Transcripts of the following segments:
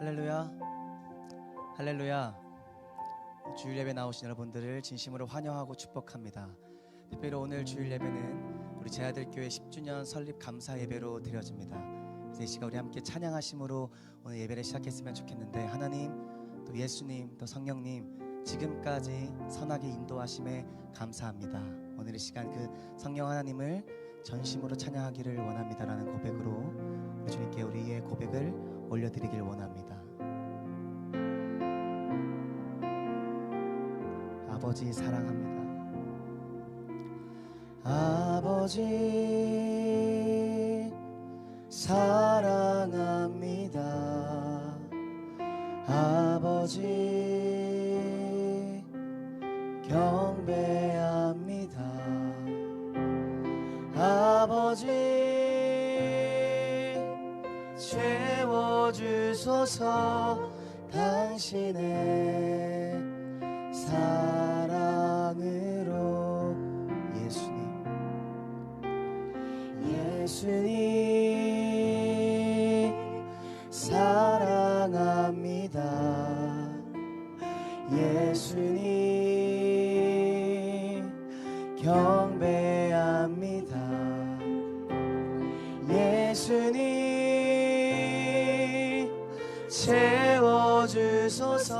할렐루야. 할렐루야. 주일 예배 나오신 여러분들을 진심으로 환영하고 축복합니다. 특별히 오늘 주일 예배는 우리 제아들 교회 10주년 설립 감사 예배로 드려집니다. 이 시간 우리 함께 찬양하심으로 오늘 예배를 시작했으면 좋겠는데 하나님 또 예수님 또 성령님 지금까지 선하게 인도하심에 감사합니다. 오늘 이 시간 그 성령 하나님을 전심으로 찬양하기를 원합니다라는 고백으로 주님께 우리의 고백을 올려드리길 원합니다. 아버지 사랑합니다. 아버지 주소서 당신의 사랑으로. 예수님. 예수님 사랑합니다. 예수님 경배합니다. 예수님 채워주소서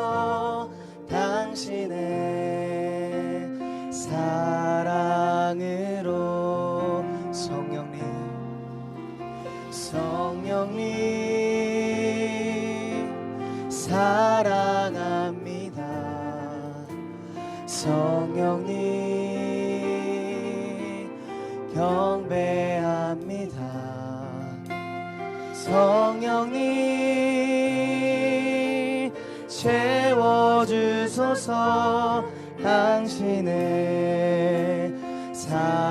당신의 사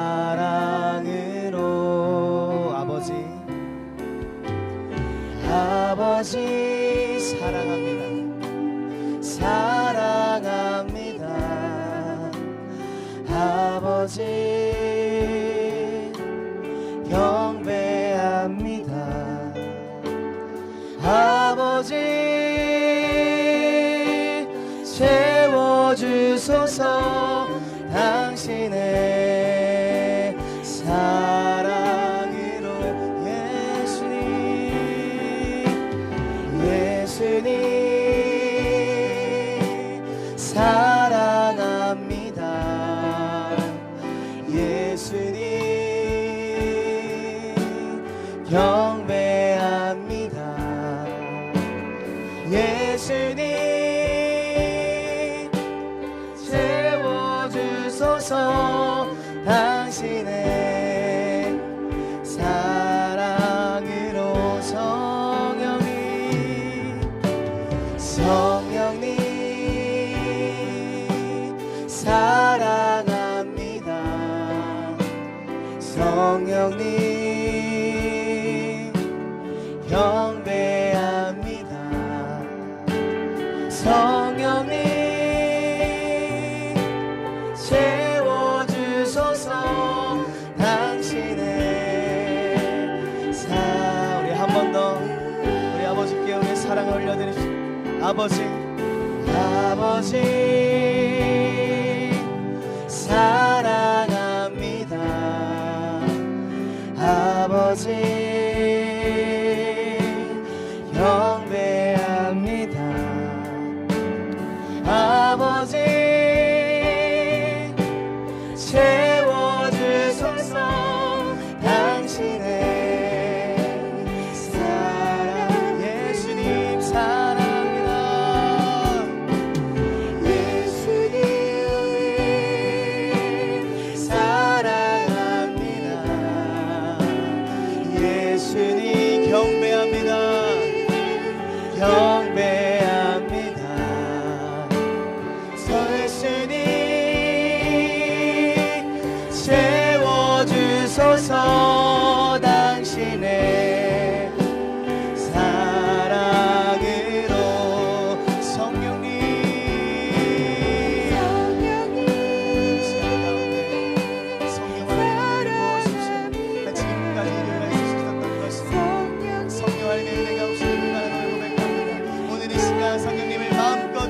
경 아버지 아버지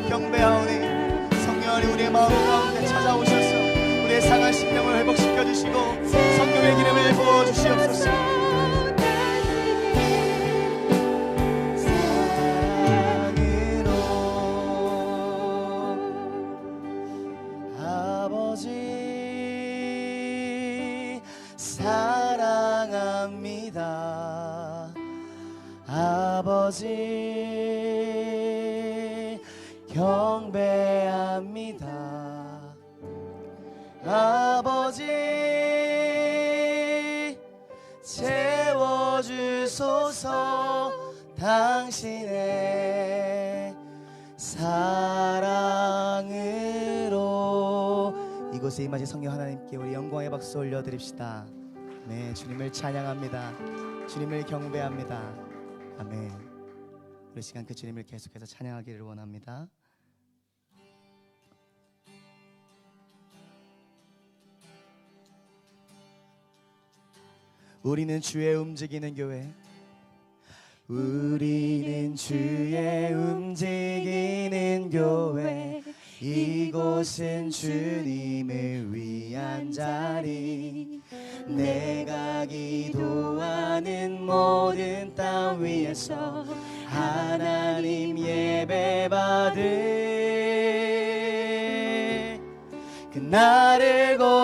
경배하오니 성령이 우리의 마음 가운데 찾아오셔서 우리의 상한 심령을 회복시켜 주시고 성령의 기름을 부어 주시옵소서. 사랑으로 이곳에 임하신 성령 하나님께 우리 영광의 박수 올려드립시다. 네, 주님을 찬양합니다. 주님을 경배합니다. 아멘. 우리 시간 그 주님을 계속해서 찬양하기를 원합니다. 우리는 주의 움직이는 교회. 우리는 주의 움직이는 교회 이곳은 주님을 위한 자리. 내가 기도하는 모든 땅 위에서 하나님 예배 받을 그날을 곧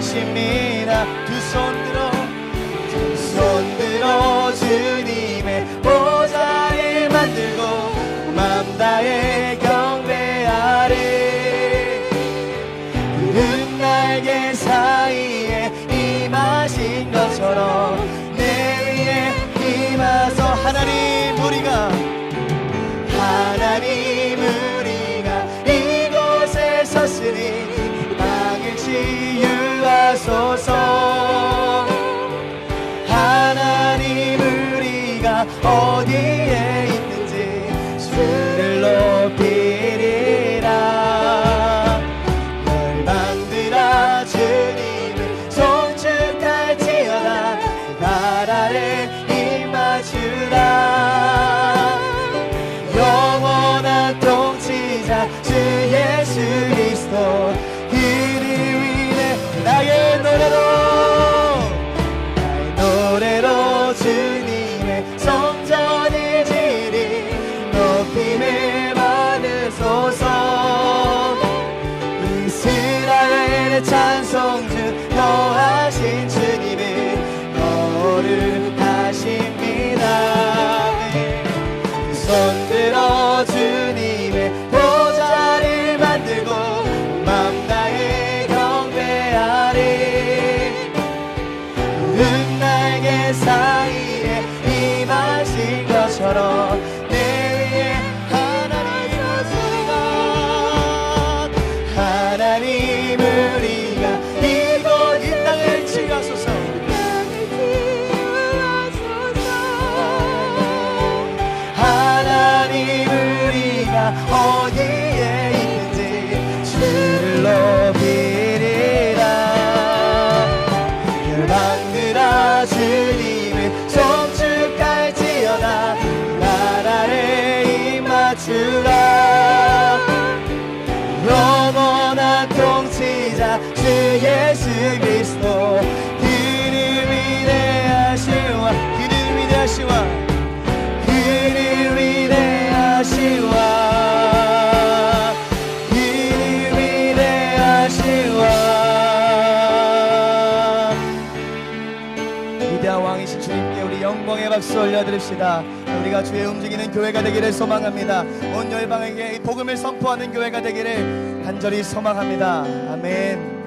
心命 주라. 영원한 통치자 주 예수 그리스도. 그를 위대하시와 그를 위대하시와 그를 위대하시와 그를 위대하시와 위대한 왕이신 주님께 우리 영광의 박수 올려드립시다. 우리가 주의 움직이는 교회가 되기를 소망합니다. 온 열방에게 이 복음을 선포하는 교회가 되기를 간절히 소망합니다. 아멘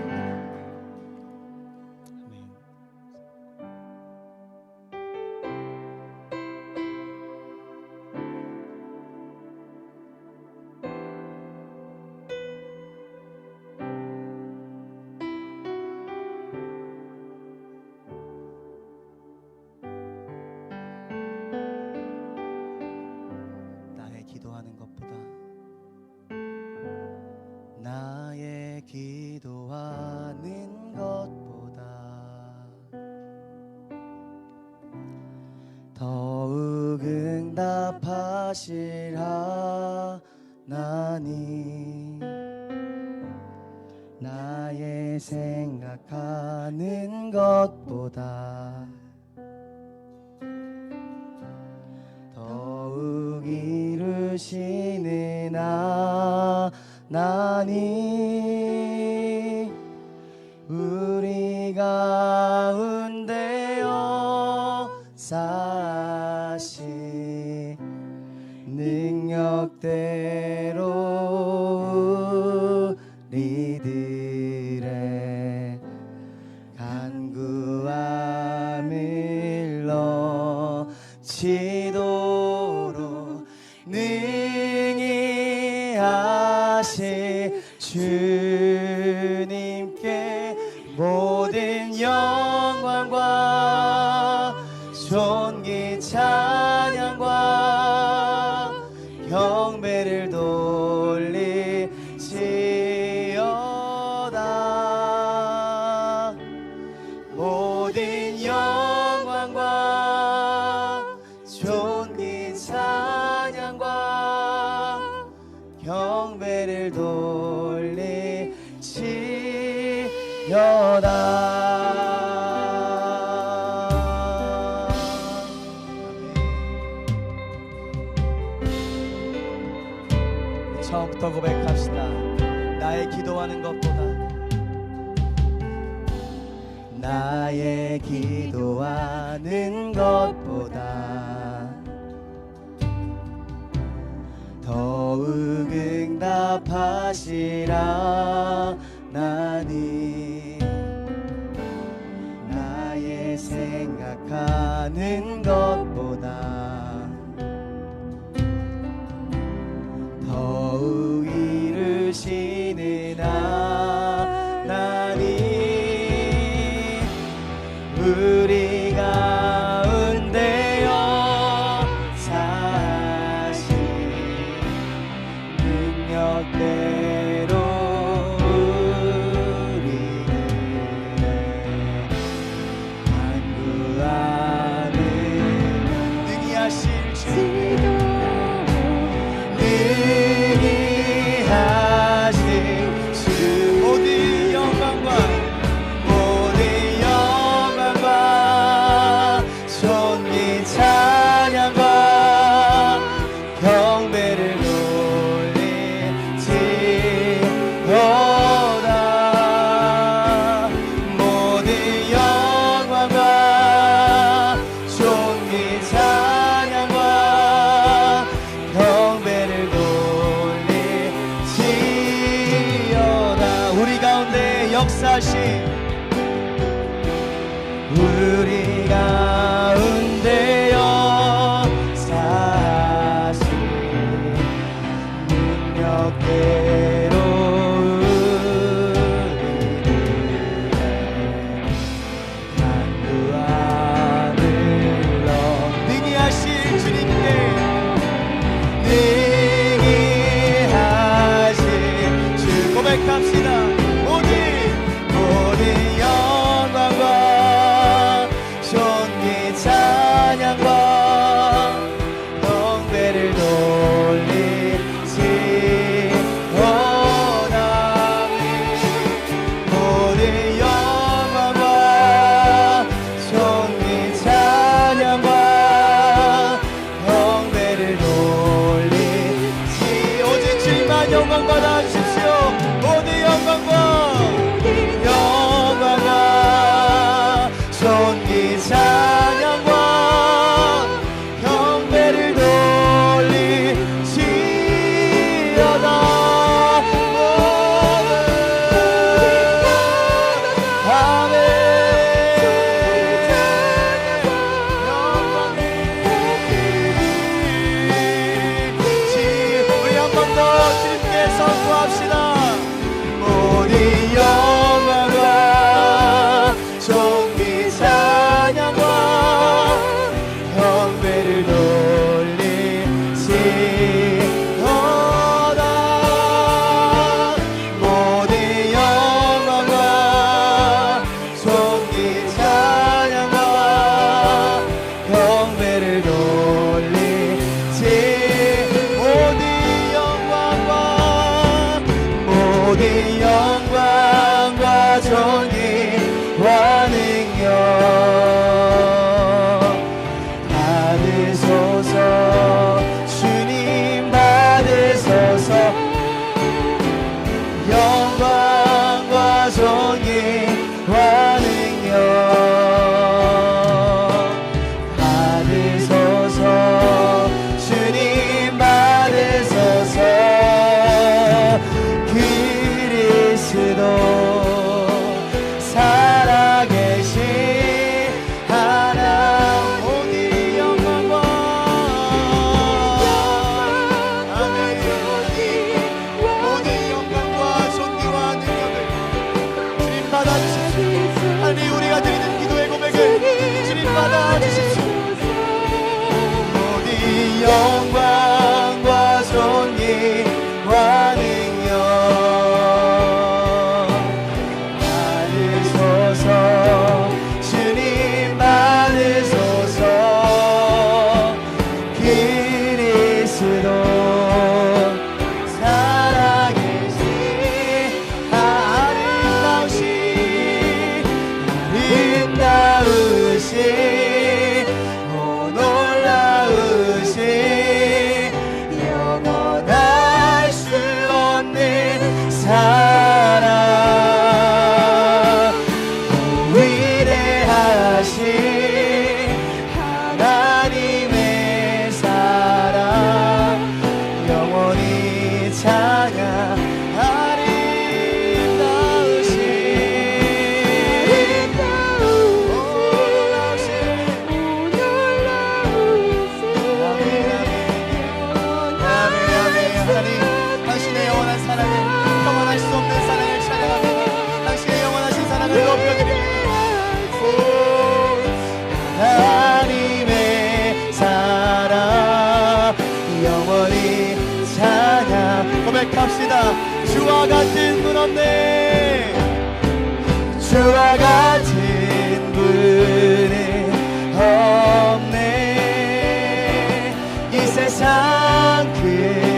이루시는 하나님 찬 기도하는 것보다 더욱 응답하시라 우리 right. 이 세상 그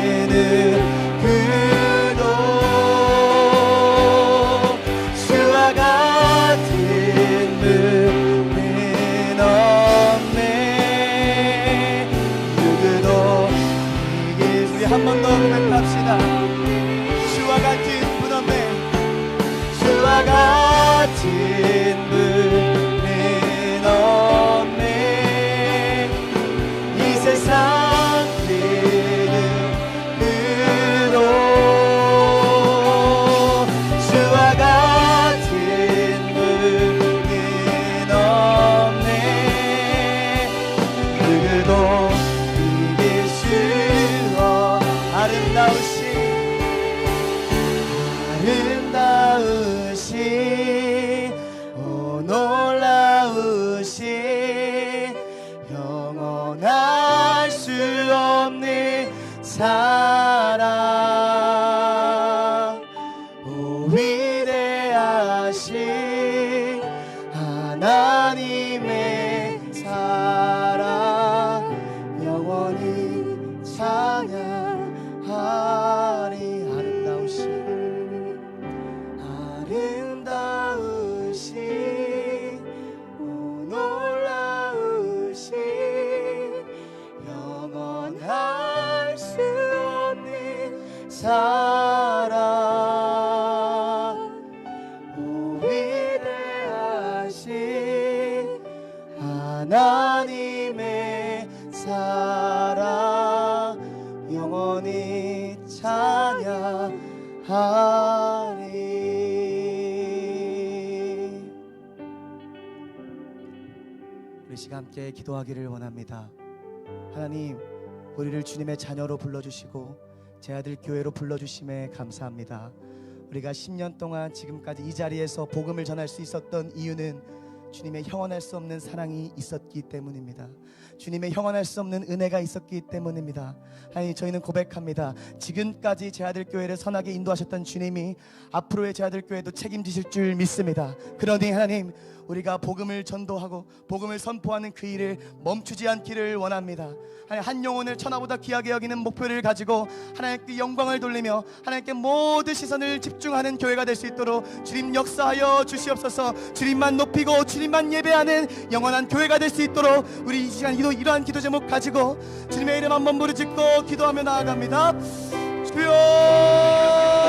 함께 기도하기를 원합니다. 하나님, 우리를 주님의 자녀로 불러주시고 제 아들 교회로 불러주심에 감사합니다. 우리가 10년 동안 지금까지 이 자리에서 복음을 전할 수 있었던 이유는 주님의 형언할 수 없는 사랑이 있었기 때문입니다. 주님의 형언할 수 없는 은혜가 있었기 때문입니다. 하나님 저희는 고백합니다. 지금까지 제 아들 교회를 선하게 인도하셨던 주님이 앞으로의 제 아들 교회도 책임지실 줄 믿습니다. 그러니 하나님 우리가 복음을 전도하고 복음을 선포하는 그 일을 멈추지 않기를 원합니다. 한 영혼을 천하보다 귀하게 여기는 목표를 가지고 하나님께 영광을 돌리며 하나님께 모든 시선을 집중하는 교회가 될 수 있도록 주님 역사하여 주시옵소서. 주님만 높이고 주님 주님만 예배하는 영원한 교회가 될 수 있도록 우리 이 시간 기도 이러한 기도 제목 가지고 주님의 이름 한번 부르짖고 기도하며 나아갑니다. 주여